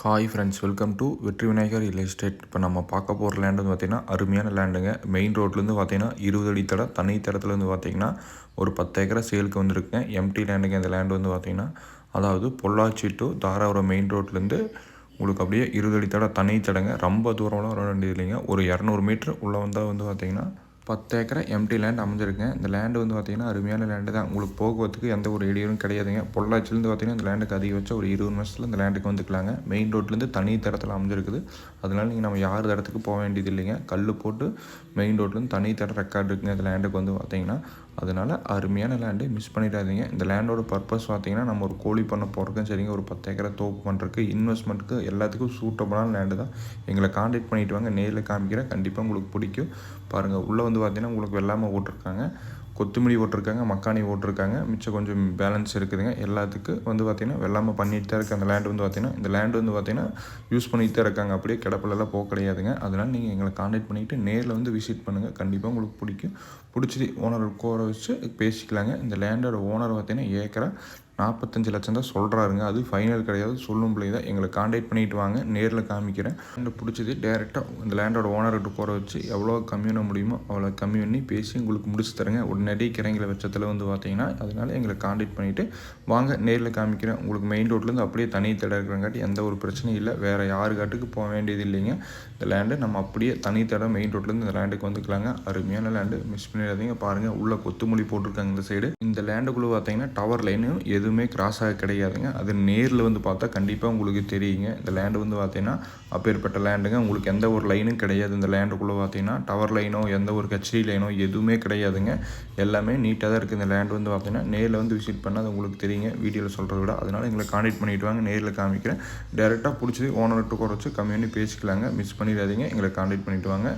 Hi friends welcome to வெற்றி Vinayagar real estate இப்போ நம்ம பார்க்க போகிற லேண்டு வந்து பார்த்திங்கன்னா அருமையான லேண்டுங்க மெயின் ரோட்லேருந்து பார்த்தீங்கன்னா இருபது அடி தடை தனி தடத்துலேருந்து பார்த்தீங்கன்னா ஒரு பத்து ஏக்கரை சேலுக்கு வந்திருக்குங்க. எம்டி லேண்டுங்க இந்த லேண்டு வந்து பார்த்திங்கன்னா அதாவது பொள்ளாச்சி டு தாராபுரம் மெயின் ரோட்லேருந்து உங்களுக்கு அப்படியே இருபது அடி தடை தனி தடைங்க. ரொம்ப தூரம்லாம் வர வேண்டியது இல்லைங்க. ஒரு இரநூறு மீட்ரு உள்ளே வந்தால் வந்து பார்த்திங்கன்னா பத்து ஏக்கரை எம்டி லேண்ட் அமைஞ்சிருக்கு. இந்த லேண்டு வந்து பார்த்திங்கன்னா அருமையான லேண்டு தான். உங்களுக்கு போக்குவரத்துக்கு எந்த ஒரு இடையூறும் கிடையாதுங்க. பொள்ளாச்சிலேருந்து பார்த்திங்கன்னா இந்த லேண்டுக்கு அதிகபட்சம் ஒரு இருபது நிமிஷத்தில் இந்த லேண்டுக்கு வந்துக்கலாங்க. மெயின் ரோட்லேருந்து தனி தரத்தில் அமைஞ்சிருக்குது. அதனால நீங்கள் நம்ம யார் தரத்துக்கு போக வேண்டியது இல்லைங்க. கல் போட்டு மெயின் ரோட்லேருந்து தனி தர ரெக்கார்டு இருக்குங்க இந்த லேண்டுக்கு வந்து பார்த்திங்கன்னா அதனால் அருமையான லேண்டு மிஸ் பண்ணிடாதீங்க. இந்த லேண்டோட பர்பஸ் பார்த்தீங்கன்னா நம்ம ஒரு கோழி பண்ண போகிறதுக்கும் சரிங்க. ஒரு பத்து ஏக்கரை தோப்பு பண்ணுறதுக்கு இன்வெஸ்ட்மெண்ட்டுக்கு எல்லாத்துக்கும் சூட்டபுளான லேண்டு தான். எங்களை காண்டாக்ட் பண்ணிட்டு வாங்க. நேரில் காமிக்கிறேன். கண்டிப்பாக உங்களுக்கு பிடிக்கும். பாருங்கள் உள்ளே வந்து பார்த்தீங்கன்னா உங்களுக்கு வெள்ளாமல் ஓட்டிருக்காங்க கொத்துமல்லி ஓட்டிருக்காங்க மக்காணி ஓட்டிருக்காங்க மிச்சம் கொஞ்சம் பேலன்ஸ் இருக்குதுங்க. எல்லாத்துக்கும் வந்து பார்த்திங்கன்னா வெள்ளாமல் பண்ணிட்டு தான் இருக்குது அந்த லேண்ட் வந்து பார்த்திங்கன்னா இந்த லேண்ட் வந்து பார்த்திங்கன்னா யூஸ் பண்ணிட்டு தான் இருக்காங்க. அப்படியே கிடப்பிலலாம் போக கிடையாதுங்க. அதனால் நீங்கள் எங்களை காண்டாக்ட் பண்ணிவிட்டு நேரில் வந்து விசிட் பண்ணுங்கள் கண்டிப்பாக உங்களுக்கு பிடிக்கும். பிடிச்சி ஓனர் கோர வச்சு பேசிக்கலாங்க. இந்த லேண்டோட ஓனர் பார்த்திங்கன்னா ஏக்கரா நாற்பத்தஞ்சு லட்சம் தான் சொல்கிறாருங்க அது ஃபைனல் கிடையாது. சொல்லும் பிள்ளை தான். எங்களை காண்டாக்ட் பண்ணிட்டு வாங்க. நேரில் காமிக்கிறேன். லேண்டை பிடிச்சது டேரெக்டாக இந்த லேண்டோட ஓனர்கிட்ட போகிற வச்சு எவ்வளோ கம்மி பண்ண முடியுமோ அவ்வளோ கம்மி பண்ணி பேசி உங்களுக்கு முடிச்சு தரேங்க. உடனடி கிறங்கிற பட்சத்தில் வந்து பார்த்தீங்கன்னா அதனால் எங்களை காண்டாக்ட் பண்ணிவிட்டு வாங்க. நேரில் காமிக்கிறேன். உங்களுக்கு மெயின் ரோட்லேருந்து அப்படியே தனி தடை இருக்கிறங்காட்டி எந்த ஒரு பிரச்சனையும் இல்லை. வேறு யாரு காட்டுக்கு போக வேண்டியது இல்லைங்க. இந்த லேண்டு நம்ம அப்படியே தனி தடை மெயின் ரோட்லேருந்து இந்த லேண்டுக்கு வந்துக்கலாங்க. அருமையான லேண்டு மிஸ் பண்ணிடாதீங்க. பாருங்கள் உள்ளே கொத்துமொழி போட்டிருக்காங்க இந்த சைடு இந்த லேண்டுக்குள்ளே பார்த்தீங்கன்னா டவர் லைனும் எதுவுமே கிராஸ் ஆக கிடையாதுங்க. அது நேரில் வந்து பார்த்தா கண்டிப்பாக உங்களுக்கு தெரியுங்க. இந்த லேண்டு வந்து பார்த்தீங்கன்னா அப்பேற்பட்ட லேண்டுங்க உங்களுக்கு எந்த ஒரு லைனும் கிடையாது. இந்த லேண்டுக்குள்ளே பார்த்தீங்கன்னா டவர் லைனோ எந்த ஒரு கச்சேரி லைனோ எதுவுமே கிடையாதுங்க. எல்லாமே நீட்டாக தான் இருக்குது இந்த லேண்டு வந்து பார்த்தீங்கன்னா நேரில் வந்து விசிட் பண்ணால் அது உங்களுக்கு தெரியுங்க. வீடியோவில் சொல்கிறத விட. அதனால் எங்களை காண்டாக்ட் பண்ணிட்டு வாங்க. நேரில் காமிக்கிறேன். டேரெக்டாக பிடிச்சி ஓனர்கிட்ட குறைச்சி கம்மி பண்ணி பேசிக்கலாங்க. மிஸ் பண்ணிடாதீங்க. எங்களை காண்டாக்ட் பண்ணிவிட்டு வாங்க.